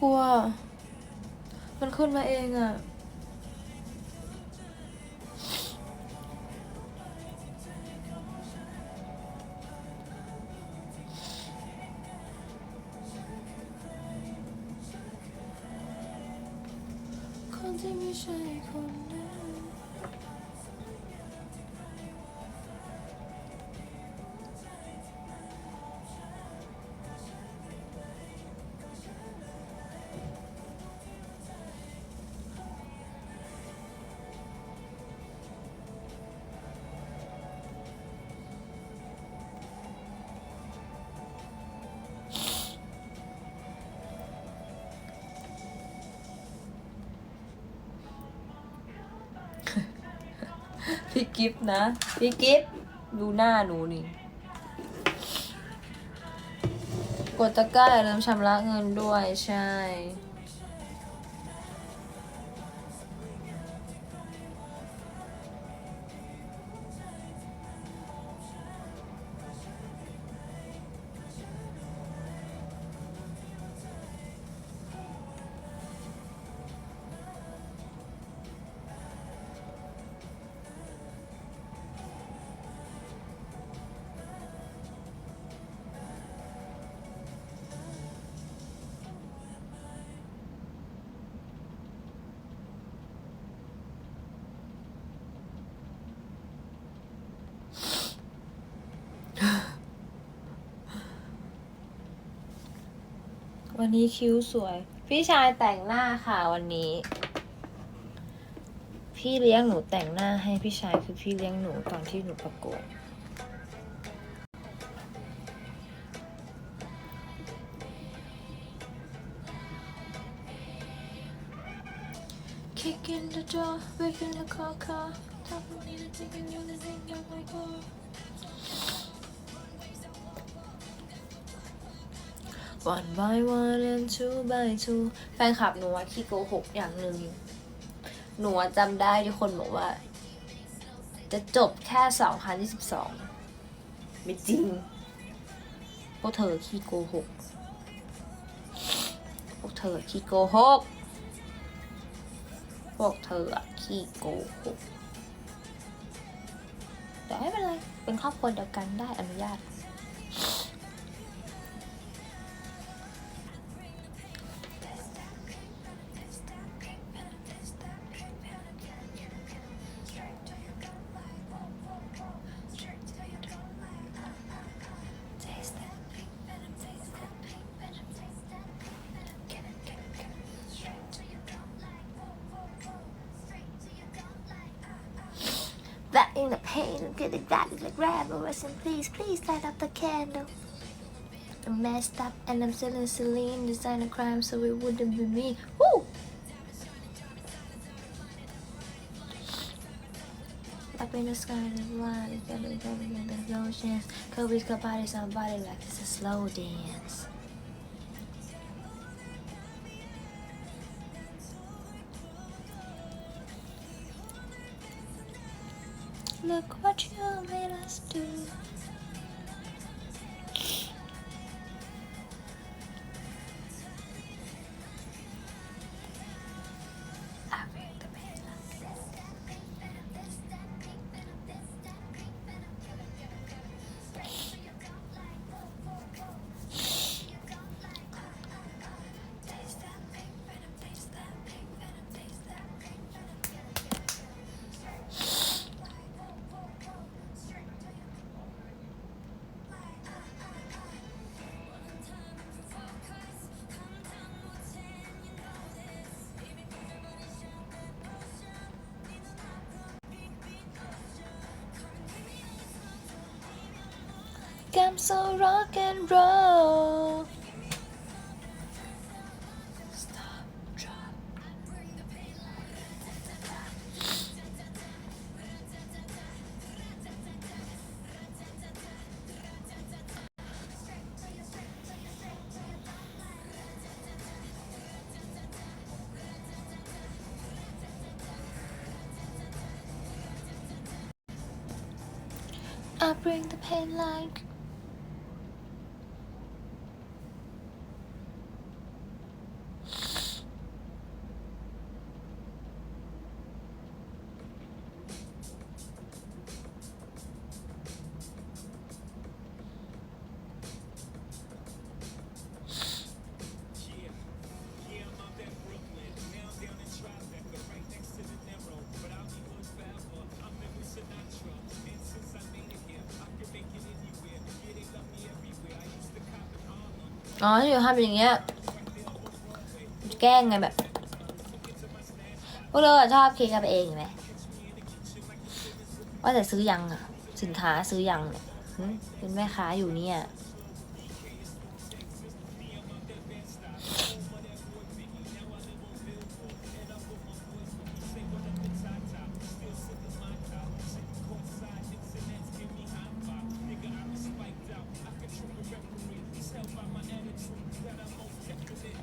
กลัว มันขึ้นมาเองอะ่ะ คนที่ไม่ใช่คน พี่กิฟต์นะ พี่กิฟต์ดูหน้าหนูนี่ กดตะกร้าอย่าลืมชำระเงินด้วยใช่ วันนี้คิ้วสวย พี่ชายแต่งหน้าค่ะวันนี้ พี่เลี้ยงหนูแต่งหน้าให้พี่ชายคือพี่เลี้ยงหนูตอนที่หนูประกวด Kick in the door, break in the car car. Top of me to take you the thing you're my girl. วัน by one and two by two แฟนคลับหนูว่าขี้โกหกอย่างหนึ่งหนูอะจำได้ที่คนบอกว่า จะจบแค่ 2022 ไม่จริงพวกเธอขี้โกหกพวกเธอขี้โกหกพวกเธออะขี้โกหกแต่ไม่เป็นไร เป็นครอบครัวเดียวกันได้อนุญาต That in the pain, get it that like grab or and please, please light up the candle. I'm messed up and I'm selling Celine designer crime so it wouldn't be me. Woo! Up in the sky, the line, together, together, there's no chance. Kobe's got body, somebody like it's a slow dance. Look what you made us do. So rock and roll. I bring the pain like อ๋อที่อยู่ทำอย่างเงี้ย แกล้งไงแบบพวกเราอชอบคิดกันไปเองไหมว่าแต่ซื้อยังอะสินค้าซื้อยังเนี่ยเป็นแม่ค้าอยู่เนี่ย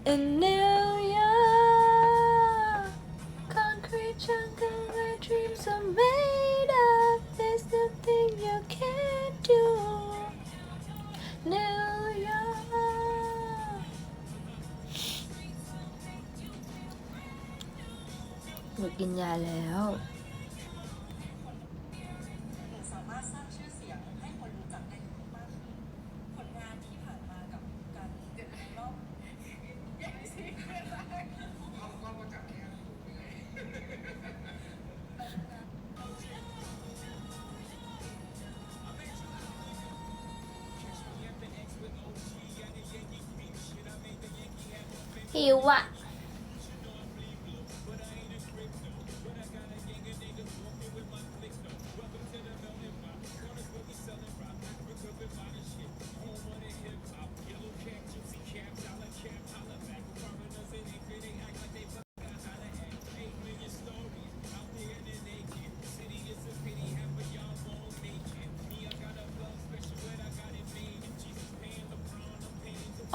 In New York, concrete jungle where dreams are made of. There's nothing you can't do. New York. หนูกินยาแล้ว หิวอะ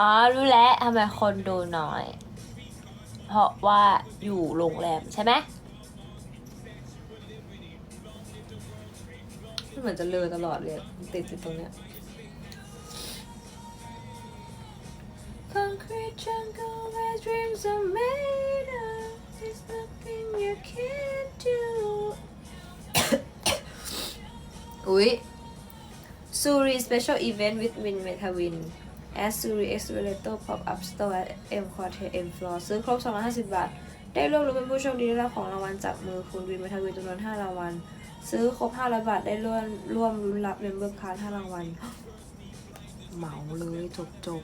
อ๋อ รู้แล้วทำไมคนดูน้อย เพราะว่าอยู่โรงแรมใช่ไหมเหมือนจะเลอตลอดเลยติดอยู่ตรงเนี้ย Concrete jungle where dreams are made of. There's nothing you can't do. อุ๊ย Suri Special Event with Win Metawin as Suri Accelerator Pop Up Store at M Quarter M Floor ซื้อครบ 250 บาท ได้ร่วมรุ้นเป็นผู้โชคดีได้รับของรางวัลจากมือคุณวินเมทาวินจำนวน 5 รางวัล ซื้อครบ 500 บาท ได้ร่วมร่วมรุ้นรับเมมเบอร์คาร์ด5รางวัล เหมาเลยจบจบ